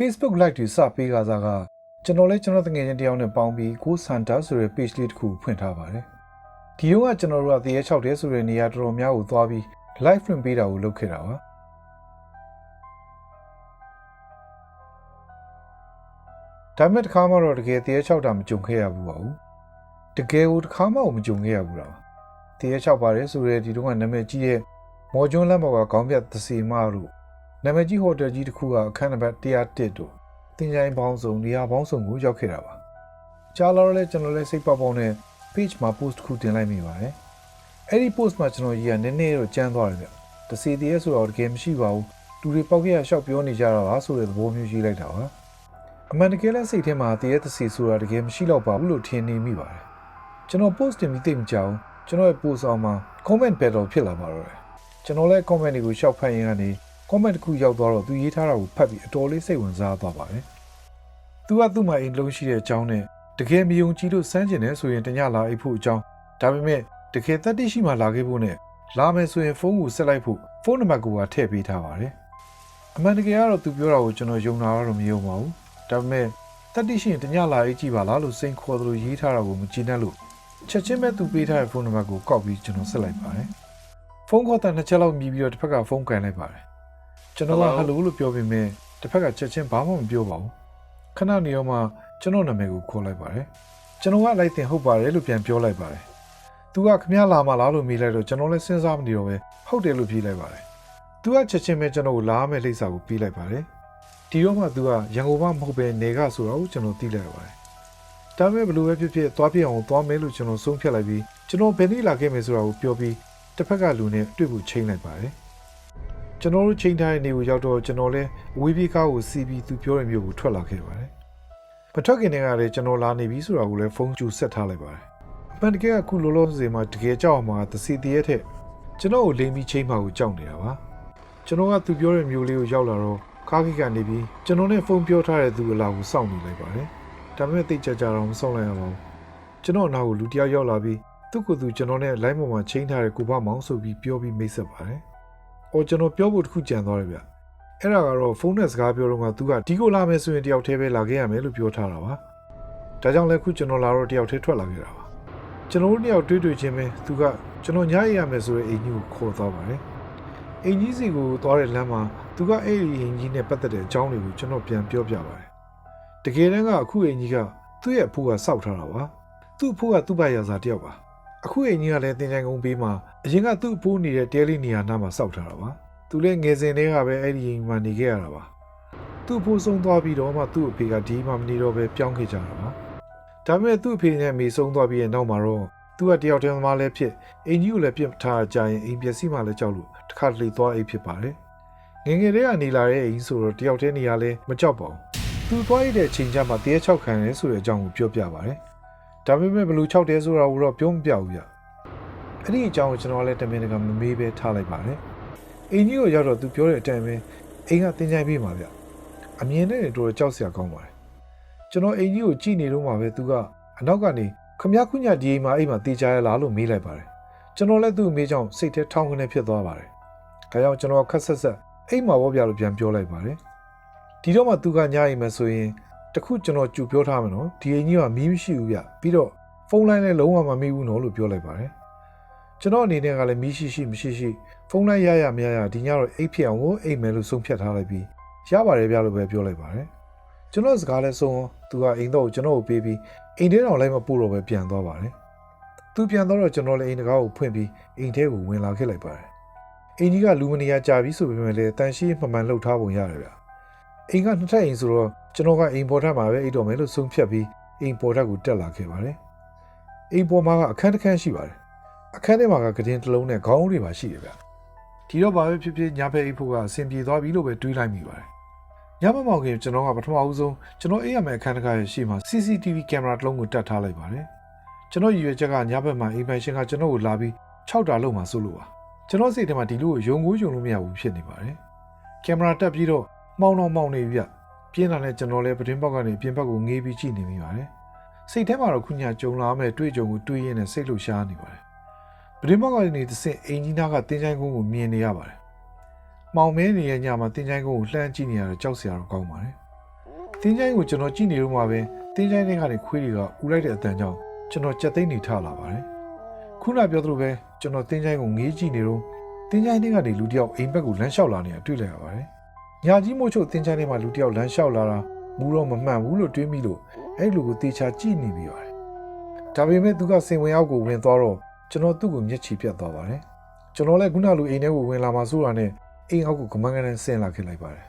Facebook Live တွေစပေးကစားကကျွန်တော်လည်းကျွန်တော်တငယ်ချင်းတယောက်နဲ့ပေါင်းပြီးကိုစန်တာဆိုတဲ့ page လေးတစ်ခုဖွင့်ထားပါတယ်။ဒီတော့ကကျွန်တော်တို့ကတရေ6တဲဆိုတဲ့နေရာတော်တော်များကိုသွားပြီး live ဖွင့်ပေးတာကိုလုပ်ခဲ့တာပါ။ဒါပေမဲ့တစ်ခါမှတော့တကယ်တရေ6တာမကြုံခဲ့ရဘူးပါဘူး။တကယ်ကိုတစ်ခါမှမကြုံခဲ့ရဘူးလား။တရေ6ပါတယ်ဆိုတဲ့ဒီတော့ကနာမည်ကြီးတဲ့မော်ကျွန်းလမ်းပေါ်ကခေါင်းပြတ်သစီမတို့ နာမည်ကြီးဟိုတယ်ကြီးတစ်ခုကအခန်းနံပါတ်101တို့တင်ကြိုင်ပေါင်းစုံနေရာပေါင်းစုံကိုရောက်ခဲ့တာပါကြားလာတော့လဲကျွန်တော်လည်းစိတ်ပေါက်ပေါက်နဲ့ page မှာ post တစ်ခုတင်လိုက်မိပါတယ်အဲ့ဒီ post မှာကျွန်တော်ကြီးကနည်းနည်းတော့ကြမ်းသွားတယ်ဗျတစီတည်းဆိုတော့တကယ်မရှိပါဘူးလူတွေပေါက်ခဲ့ရရှောက်ပြောနေကြတာပါဆိုတဲ့သဘောမျိုးရေးလိုက်တာပါအမှန်တကယ်လဲစိတ်ထဲမှာတည်းတစီဆိုတာတကယ်မရှိတော့ပါဘူးလို့ထင်နေမိပါတယ်ကျွန်တော် post တင်ပြီးသိမကြောင်ကျွန်တော်ရဲ့ post အောင်မှာ comment battle ဖြစ်လာပါတော့တယ်ကျွန်တော်လည်း comment တွေကိုရှောက်ဖတ်ရင်းကနေ comment တစ်ခုရောက်သွားတော့သူရေးထားတာကိုဖတ်ပြီးအတော်လေးစိတ်ဝင်စားသွားပါတယ်။သူကသူ့မှာအိမ်လုံးရှိတဲ့အကြောင်းနဲ့တကယ်မယုံကြည်လို့စမ်းကျင်တယ်ဆိုရင်တညလာအိပ်ဖို့အကြောင်းဒါပေမဲ့တကယ်တက်တိရှိမှလာခဲ့ဖို့နဲ့လာမယ်ဆိုရင်ဖုန်းကိုဆက်လိုက်ဖို့ဖုန်းနံပါတ်ကိုပါထည့်ပေးထားပါတယ်။အမှန်တကယ်ကတော့သူပြောတာကိုကျွန်တော်ယုံတာတော့မယုံပါဘူး။ဒါပေမဲ့တက်တိရှိရင်တညလာအိပ်ကြည့်ပါလားလို့စိန်ခေါ်သလိုရေးထားတာကိုမကြည့်နဲ့လို့ချက်ချင်းပဲသူပေးထားတဲ့ဖုန်းနံပါတ်ကိုကောက်ပြီးကျွန်တော်ဆက်လိုက်ပါတယ်။ဖုန်းခေါ်တဲ့နှစ်ချက်လောက်မြည်ပြီးတော့တစ်ဖက်ကဖုန်းကန်လိုက်ပါတယ်။ ကျွန်တော်ကဟယ်လိုလို့ပြောပေမဲ့တစ်ဖက်ကချက်ချင်းဘာမှမပြောပါဘူးခဏနေတော့မှကျွန်တော်နာမည်ကိုခေါ်လိုက်ပါတယ်ကျွန်တော်ကလိုက်တင်ဟုတ်ပါတယ်လို့ပြန်ပြောလိုက်ပါတယ်သူကခမရလာမလားလို့မေးလိုက်တော့ကျွန်တော်လည်းစဉ်းစားမနေတော့ပဲဟုတ်တယ်လို့ဖြေလိုက်ပါတယ်သူကချက်ချင်းပဲကျွန်တော်ကိုလာမယ်လိပ်စာကိုပြေးလိုက်ပါတယ်ဒီတော့မှသူကရန်ကုန်မှမဟုတ်ပဲနေကဆိုတော့ကျွန်တော်သိလိုက်ပါတယ်ဒါပေမဲ့ဘလို့ပဲဖြစ်ဖြစ်သွားပြအောင်သွားမယ်လို့ကျွန်တော်ဆုံးဖြတ်လိုက်ပြီးကျွန်တော်ဘယ်နေ့လာခဲ့မယ်ဆိုတာကိုပြောပြီးတစ်ဖက်ကလူနဲ့တွေ့ဖို့ချိန်လိုက်ပါတယ် ကျွန်တော်တို့ချိန်ထားတဲ့နေကိုရောက်တော့ကျွန်တော်လည်းအဝေးပြေးကားကိုစီးပြီးသူပြောတဲ့မျိုးကိုထွက်လာခဲ့ပါတယ်။မထွက်ခင်တည်းကလည်းကျွန်တော်လာနေပြီဆိုတာကိုလည်းဖုန်းကြူဆက်ထားလိုက်ပါတယ်။အမှန်တကယ်ကခုလောလောဆယ်မှာတကယ်ကြောက်အောင်မှာသစီတည်းရဲ့ထက်ကျွန်တော်ကိုလိမ်ပြီးချိန်မှာကိုကြောက်နေတာပါ။ကျွန်တော်ကသူပြောတဲ့မျိုးလေးကိုရောက်လာတော့ကားကြီးကနေပြီးကျွန်တော်နဲ့ဖုန်းပြောထားတဲ့သူအလားကိုစောင့်နေလိုက်ပါတယ်။ဒါပေမဲ့တိတ်ကြကြတော့မစောင့်လိုက်ရပါဘူး။ကျွန်တော်အနာကိုလူတစ်ယောက်ရောက်လာပြီးသူ့ကိုယ်သူကျွန်တော်နဲ့ line ပေါ်မှာချိန်ထားတဲ့ကိုဘမောင်ဆိုပြီးပြောပြီးမိတ်ဆက်ပါတယ်။ အော်ကျွန်တော်ပြောဖို့တစ်ခုကြံသွားတယ်ဗျ။အဲ့ဒါကတော့ဖုန်းနဲ့စကားပြောတော့ကသူကဒီကိုလာမယ်ဆိုရင်တယောက်တည်းပဲလာခဲ့ရမယ်လို့ပြောထားတာပါ။ဒါကြောင့်လည်းခုကျွန်တော်လာတော့တယောက်တည်းထွက်လာခဲ့တာပါ။ကျွန်တော်တို့တယောက်တွေ့တွေ့ချင်းပဲသူကကျွန်တော်ညရရမယ်ဆိုတဲ့အိမ်ကြီးကိုခေါ်သွားပါတယ်။အိမ်ကြီးစီကိုသွားတဲ့လမ်းမှာသူကအဲ့ဒီအိမ်ကြီးနဲ့ပတ်သက်တဲ့အကြောင်းတွေကိုကျွန်တော်ပြန်ပြောပြပါတယ်။တကယ်တမ်းကအခုအိမ်ကြီးကသူ့ရဲ့အဖိုးကစောက်ထားတာပါ။သူ့အဖိုးကသူ့ဘရာဇာတယောက်ပါ။ အခုအိမ်ကြီးကလည်းတင်ချိုင်ကုန်းပေးမှာအရင်ကသူ့အဖိုးနေတဲ့တဲလေးနေရာနားမှာစောက်ထားတာပါသူလည်းငယ်စဉ်တည်းကပဲအဲ့ဒီအိမ်မှာနေခဲ့ရတာပါသူ့အဖိုးဆုံးသွားပြီးတော့မှသူ့အဖေကဒီမှာမနေတော့ပဲပြောင်းခဲ့ကြတာပါဒါပေမဲ့သူ့အဖေနဲ့မိဆုံးသွားပြီးရဲ့နောက်မှာတော့သူကတယောက်တည်းသမားလည်းဖြစ်အိမ်ကြီးကိုလည်းပြစ်ထားကြရင်အိမ်ပျက်စီးမှလည်းကြောက်လို့တစ်ခါတလေသွားအိမ်ဖြစ်ပါတယ်ငယ်ငယ်တည်းကနေလာတဲ့အိမ်ဆိုတော့တယောက်တည်းနေရလဲမကြောက်ပါဘူးသူသွားရတဲ့အချိန်ကျမှတရေချောက်ခံရဲဆိုတဲ့အကြောင်းကိုပြောပြပါတယ် ဒါပေမဲ့ဘလူ6တဲဆိုတာကိုတော့ပြောမပြဘူးဗျအဲ့ဒီအကြောင်းကိုကျွန်တော်လည်းတမင်တကာမမေးပဲထားလိုက်ပါတယ်အိမ်ကြီးကိုရောက်တော့သူပြောတဲ့အတိုင်းပဲအိမ်ကတင်ကြိုင်ပြီးမှာဗျအမြင်နဲ့တော့ကြောက်စရာကောင်းပါတယ်ကျွန်တော်အိမ်ကြီးကိုကြည့်နေတော့မှပဲသူကအနောက်ကနေခမရခုညဒီအိမ်မှာအိမ်မှာတေးကြရလားလို့မေးလိုက်ပါတယ်ကျွန်တော်လည်းသူ့အမေကြောင့်စိတ်ထဲထောင်းကနေဖြစ်သွားပါတယ်ဒါကြောင့်ကျွန်တော်ခက်ဆက်ဆက်အိမ်မှာဘောပြလို့ပြန်ပြောလိုက်ပါတယ်ဒီတော့မှသူကညအိမ်မယ်ဆိုရင် တခုကျွန်တော်ကြူပြောထားမယ်နော်ဒီအိမ်ကြီးကမီးမရှိဘူးဗျပြီးတော့ဖုန်းလိုင်းလည်းလုံးဝမမေးဘူးနော်လို့ပြောလိုက်ပါတယ်ကျွန်တော်အနေနဲ့ကလည်းမီးရှိရှိမရှိရှိဖုန်းလိုင်းရရမရရဒီညတော့အိတ်ဖြစ်အောင်ကိုအိတ်မယ်လို့ဆုံးဖြတ်ထားလိုက်ပြီးရပါတယ်ဗျလို့ပဲပြောလိုက်ပါတယ်ကျွန်တော်စကားလဲဆုံးသူကအိမ်တော့ကျွန်တော်ကိုပေးပြီးအိမ်ထဲတော်လိုက်မပို့တော့ပဲပြန်သွားပါတယ်သူပြန်တော့ကျွန်တော်လည်းအိမ်တကားကိုဖွင့်ပြီးအိမ်ထဲကိုဝင်လာခဲ့လိုက်ပါတယ်အိမ်ကြီးကလူမနေရကြာပြီဆိုပေမဲ့လည်းတန်ရှိမှန်မှန်လှုပ်ထားပုံရတယ်ဗျ အိမ်ကနှစ်ထပ်အိမ်ဆိုတော့ကျွန်တော်ကအိမ်ပေါ်ထပ်မှာပဲအိတ်တော်မယ်လို့ဆုံးဖြတ်ပြီးအိမ်ပေါ်ထပ်ကိုတက်လာခဲ့ပါတယ်။အိမ်ပေါ်မှာကအခန်းတစ်ခန်းရှိပါတယ်။အခန်းထဲမှာကကတင်တစ်လုံးနဲ့ခေါင်းအုံးတွေပါရှိတယ်ဗျ။ဒီတော့ဘာပဲဖြစ်ဖြစ်ညဘက်အိတ်ဖို့ကအဆင်ပြေသွားပြီလို့ပဲတွေးလိုက်မိပါတယ်။ညမမောင်ခင်ကျွန်တော်ကပထမဦးဆုံးကျွန်တော်အိမ်ရမယ့်အခန်းတစ်ခါရဲ့ရှေ့မှာ CCTV ကင်မရာတစ်လုံးကိုတက်ထားလိုက်ပါတယ်။ကျွန်တော်ရည်ရွယ်ချက်ကညဘက်မှာအိမ်ပိုင်ရှင်ကကျွန်တော်ကိုလာပြီး6တာလုံးမှာစိုးလို့ပါ။ကျွန်တော်စိတ်ထဲမှာဒီလိုကိုယုံကိုယုံလို့မရဘူးဖြစ်နေပါတယ်။ကင်မရာတက်ပြီးတော့ မှောင်တော့မှောင်နေပြီဗျ။ပြင်းလာတဲ့ကျွန်တော်လည်းပတင်းပေါက်ကနေပြင်ဘက်ကိုငေးပြီးကြည့်နေမိပါတယ်။စိတ်ထဲမှာတော့ခုညာကြုံလာမဲ့တွေ့ကြုံကိုတွေးရင်းနဲ့စိတ်လှုပ်ရှားနေပါတယ်။ပတင်းပေါက်ကနေတစ်ဆင့်အင်ဂျင်နာကတင်းချိုင်းကုန်းကိုမြင်နေရပါတယ်။မှောင်မဲနေတဲ့ညမှာတင်းချိုင်းကုန်းကိုလှမ်းကြည့်နေရတော့ကြောက်စရာတော့ကောင်းပါတယ်တင်းချိုင်းကိုကျွန်တော်ကြည့်နေတော့မှပဲတင်းချိုင်းတွေကနေခွေးတွေကဦးလိုက်တဲ့အတန်ကြောင့်ကျွန်တော်ကြက်သိမ်းနေထလာပါတယ်ခုနပြောသလိုပဲကျွန်တော်တင်းချိုင်းကိုငေးကြည့်နေတော့တင်းချိုင်းတွေကနေလူတစ်ယောက်အိမ်ဘက်ကိုလမ်းလျှောက်လာနေတာတွေ့လိုက်ရပါတယ် ညာကြီးမို့ချုပ်တင်းချိုင်းတွေမှာလူတစ်ယောက်လမ်းလျှောက်လာတာမူတော့မမှန်ဘူးလို့တွေးမိလို့အဲ့လူကိုတေချာကြည့်နေပြီးပါတယ်ဒါပေမဲ့သူကစင်ဝင်အောက်ကိုဝင်သွားတော့ကျွန်တော်သူ့ကိုမျက်ခြေပြတ်သွားပါတယ်ကျွန်တော်လည်းခုနလိုအိမ်ထဲကိုဝင်လာမှဆိုတာနဲ့အိမ်အောက်ကိုကမန်းကန်းဆင်းလာခဲ့လိုက်ပါတယ်